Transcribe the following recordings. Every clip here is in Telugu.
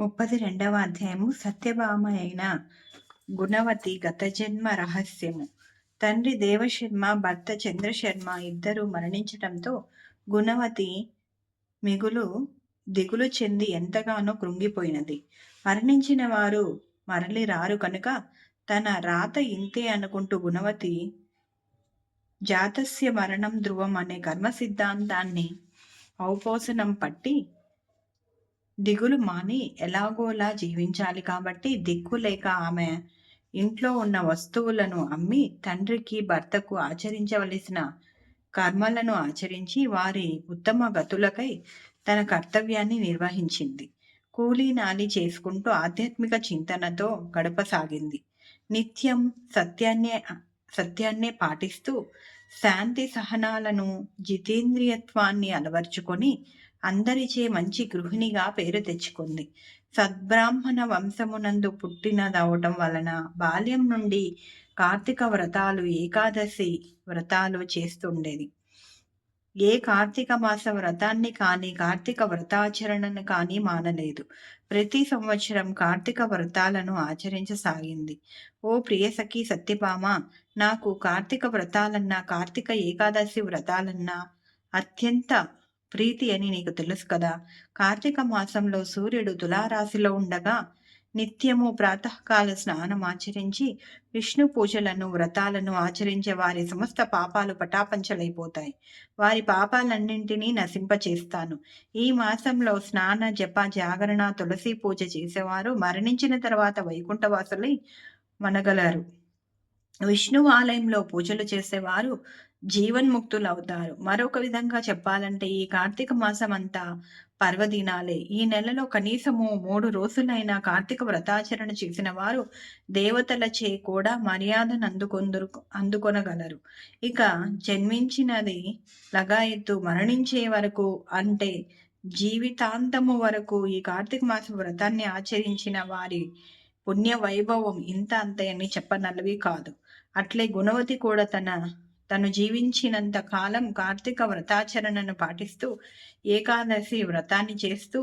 ముప్పది రెండవ అధ్యాయము సత్యభామ అయిన గుణవతి గత జన్మ రహస్యము. తండ్రి దేవశర్మ భర్త చంద్రశర్మ ఇద్దరు మరణించడంతో గుణవతి మిగులు దిగులు చెంది ఎంతగానో కృంగిపోయినది. మరణించిన వారు మరలి రారు కనుక తన రాత ఇంతే అనుకుంటూ గుణవతి జాతస్య మరణం ధ్రువం అనే కర్మ సిద్ధాంతాన్ని ఔపోసనం పట్టి దిగులు మాని ఎలాగోలా జీవించాలి కాబట్టి దిక్కు లేక ఆమె ఇంట్లో ఉన్న వస్తువులను అమ్మి తండ్రికి భర్తకు ఆచరించవలసిన కర్మలను ఆచరించి వారి ఉత్తమ గతులకై తన కర్తవ్యాన్ని నిర్వహించింది. కూలీ నాలి చేసుకుంటూ ఆధ్యాత్మిక చింతనతో గడపసాగింది. నిత్యం సత్యాన్నే సత్యాన్నే పాటిస్తూ శాంతి సహనాలను జితేంద్రియత్వాన్ని అలవర్చుకొని అందరిచే మంచి గృహిణిగా పేరు తెచ్చుకుంది. సద్బ్రాహ్మణ వంశమునందు పుట్టినదవటం వలన బాల్యం నుండి కార్తీక వ్రతాలు ఏకాదశి వ్రతాలు చేస్తుండేది. ఏ కార్తీక మాస వ్రతాన్ని కానీ కార్తీక వ్రతాచరణను కానీ మానలేదు. ప్రతి సంవత్సరం కార్తీక వ్రతాలను ఆచరించసాగింది. ఓ ప్రియసఖి సత్యభామ నాకు కార్తీక వ్రతాలన్నా కార్తీక ఏకాదశి వ్రతాలన్నా అత్యంత ప్రీతి అని నీకు తెలుసు కదా. కార్తీక మాసంలో సూర్యుడు తులారాశిలో ఉండగా నిత్యము ప్రాతకాల స్నానం ఆచరించి విష్ణు పూజలను వ్రతాలను ఆచరించే వారి సమస్త పాపాలు పటాపంచలైపోతాయి. వారి పాపాలన్నింటినీ నశింపచేస్తాను. ఈ మాసంలో స్నాన జప జాగరణ తులసి పూజ చేసేవారు మరణించిన తర్వాత వైకుంఠవాసులై మనగలరు విష్ణు ఆలయంలో పూజలు చేసేవారు జీవన్ముక్తులు అవుతారు మరొక విధంగా చెప్పాలంటే ఈ కార్తీక మాసం అంతా పర్వదినాలే. ఈ నెలలో కనీసము మూడు రోజులైనా కార్తీక వ్రతాచరణ చేసిన వారు దేవతలచే కూడా మర్యాదను అందుకొందరు అందుకొనగలరు. ఇక జన్మించినది లగాయత్తు మరణించే వరకు అంటే జీవితాంతము వరకు ఈ కార్తీక మాస వ్రతాన్ని ఆచరించిన వారి పుణ్య వైభవం ఇంత అంతే అని చెప్పనల్లవి కాదు. అట్లే గుణవతి కూడా తన తను జీవించినంత కాలం కార్తీక వ్రతాచరణను పాటిస్తూ ఏకాదశి వ్రతాన్ని చేస్తూ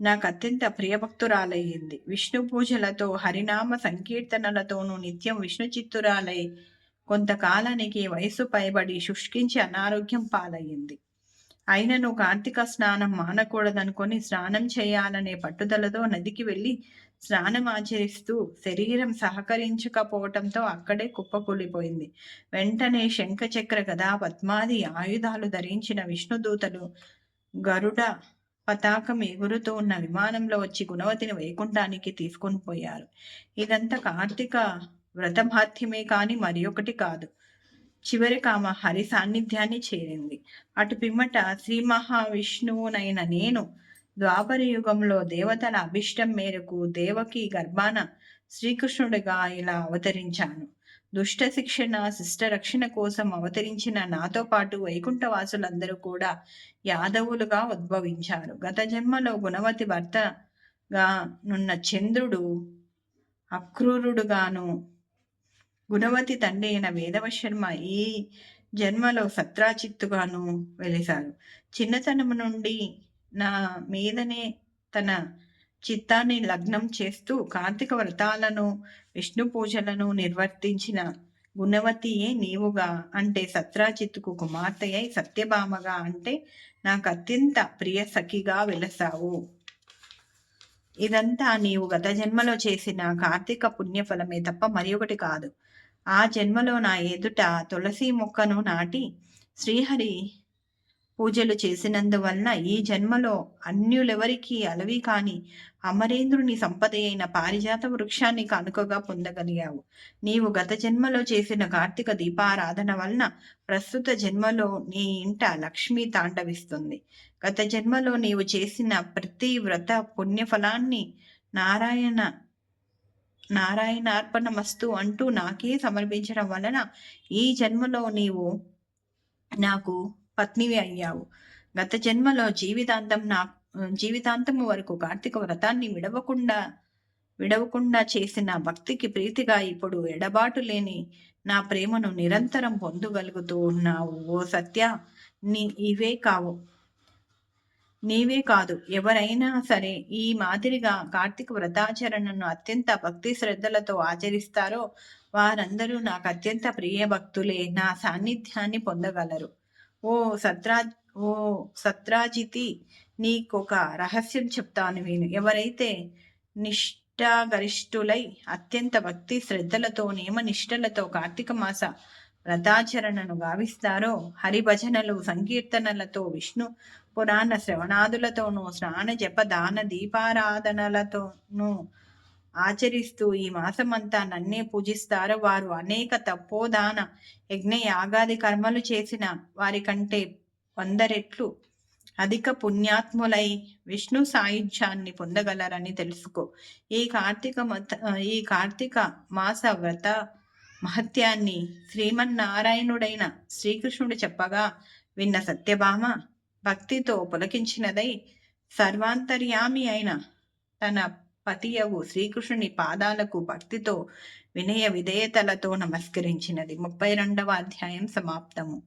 నాకు అత్యంత ప్రియభక్తురాలయ్యింది. విష్ణు పూజలతో హరినామ సంకీర్తనలతోనూ నిత్యం విష్ణు చిత్తురాలై కొంతకాలానికి వయసు పైబడి శుష్కించి అనారోగ్యం పాలయ్యింది. అయినను కార్తీక స్నానం మానకూడదనుకొని స్నానం చేయాలనే పట్టుదలతో నదికి వెళ్ళి స్నానం ఆచరిస్తూ శరీరం సహకరించకపోవటంతో అక్కడే కుప్పకూలిపోయింది వెంటనే శంఖచక్ర గదా పద్మాది ఆయుధాలు ధరించిన విష్ణుదూతలు గరుడ పతాకం ఎగురుతూ ఉన్న విమానంలో వచ్చి గుణవతిని వైకుంఠానికి తీసుకొని పోయారు. ఇదంతా కార్తీక వ్రతమాధ్యమే కాని మరి ఒకటి కాదు. చివరికి ఆమె హరి సాన్నిధ్యాన్ని చేరింది. అటు పిమ్మట శ్రీ మహావిష్ణువునైన నేను ద్వాపర యుగంలో దేవతల అభిష్టం మేరకు దేవకి గర్భాన శ్రీకృష్ణుడిగా ఇలా అవతరించాను. దుష్ట శిక్షణ శిష్ట రక్షణ కోసం అవతరించిన నాతో పాటు వైకుంఠవాసులందరూ కూడా యాదవులుగా ఉద్భవించారు. గత జన్మలో గుణవతి భర్తగా నున్న చంద్రుడు అక్రూరుడుగాను గుణవతి తండ్రి అయిన వేదవశర్మ ఈ జన్మలో సత్రాచిత్తుగాను వెలిశారు. చిన్నతనం నుండి నా మీదనే తన చిత్తాన్ని లగ్నం చేస్తూ కార్తీక వ్రతాలను విష్ణు పూజలను నిర్వర్తించిన గుణవతియే నీవుగా అంటే సత్రాజిత్తుకు కుమార్తెయై సత్యభామగా అంటే నాకు అత్యంత ప్రియ సఖిగా వెలసావు. ఇదంతా నీవు గత జన్మలో చేసిన కార్తీక పుణ్యఫలమే తప్ప మరి ఒకటి కాదు. ఆ జన్మలో నా ఎదుట తులసి మొక్కను నాటి శ్రీహరి పూజలు చేసినందువలన ఈ జన్మలో అన్యులెవరికి అలవి కాని అమరేంద్రుని సంపద అయిన పారిజాత వృక్షాన్ని కానుకగా పొందగలిగావు. నీవు గత జన్మలో చేసిన కార్తీక దీపారాధన వలన ప్రస్తుత జన్మలో నీ ఇంట లక్ష్మి తాండవిస్తుంది. గత జన్మలో నీవు చేసిన ప్రతి వ్రత పుణ్యఫలాన్ని నారాయణ నారాయణార్పణమస్తు అంటూ నాకే సమర్పించడం వలన ఈ జన్మలో నీవు నాకు పత్నివి అయ్యావు. గత జన్మలో జీవితాంతం నా జీవితాంతము వరకు కార్తీక వ్రతాన్ని విడవకుండా విడవకుండా చేసిన భక్తికి ప్రీతిగా ఇప్పుడు ఎడబాటు లేని నా ప్రేమను నిరంతరం పొందగలుగుతూ ఉన్నావు. ఓ సత్య నీ ఇవే కావు. నీవే కాదు ఎవరైనా సరే ఈ మాదిరిగా కార్తీక వ్రతాచరణను అత్యంత భక్తి శ్రద్ధలతో ఆచరిస్తారో వారందరూ నాకు అత్యంత ప్రియ భక్తులే. నా సాన్నిధ్యాన్ని పొందగలరు. ఓ సత్రా ఓ సత్రాజితి నీకొక రహస్యం చెప్తాను నేను ఎవరైతే నిష్ఠాగరిష్ఠులై అత్యంత భక్తి శ్రద్ధలతో నియమ నిష్ఠలతో కార్తీక మాస వ్రతాచరణను గావిస్తారో హరిభజనలు సంకీర్తనలతో విష్ణు పురాణ శ్రవణాదులతోనూ స్నాన జప దాన దీపారాధనలతోనూ ఆచరిస్తూ ఈ మాసమంతా నన్నే పూజిస్తారు వారు అనేక తపోదాన యజ్ఞ యాగాది కర్మలు చేసిన వారి కంటే వందరెట్లు అధిక పుణ్యాత్ములై విష్ణు సాయుధ్యాన్ని పొందగలరని తెలుసుకో. ఈ కార్తీక మత ఈ కార్తీక మాస వ్రత మహత్యాన్ని శ్రీమన్నారాయణుడైన శ్రీకృష్ణుడు చెప్పగా విన్న సత్యభామ భక్తితో పులకించినదై సర్వాంతర్యామి అయిన తన పతియవు. శ్రీకృష్ణుని పాదాలకు భక్తితో వినయ విధేయతలతో నమస్కరించినది. ముప్పై రెండవ అధ్యాయం సమాప్తము.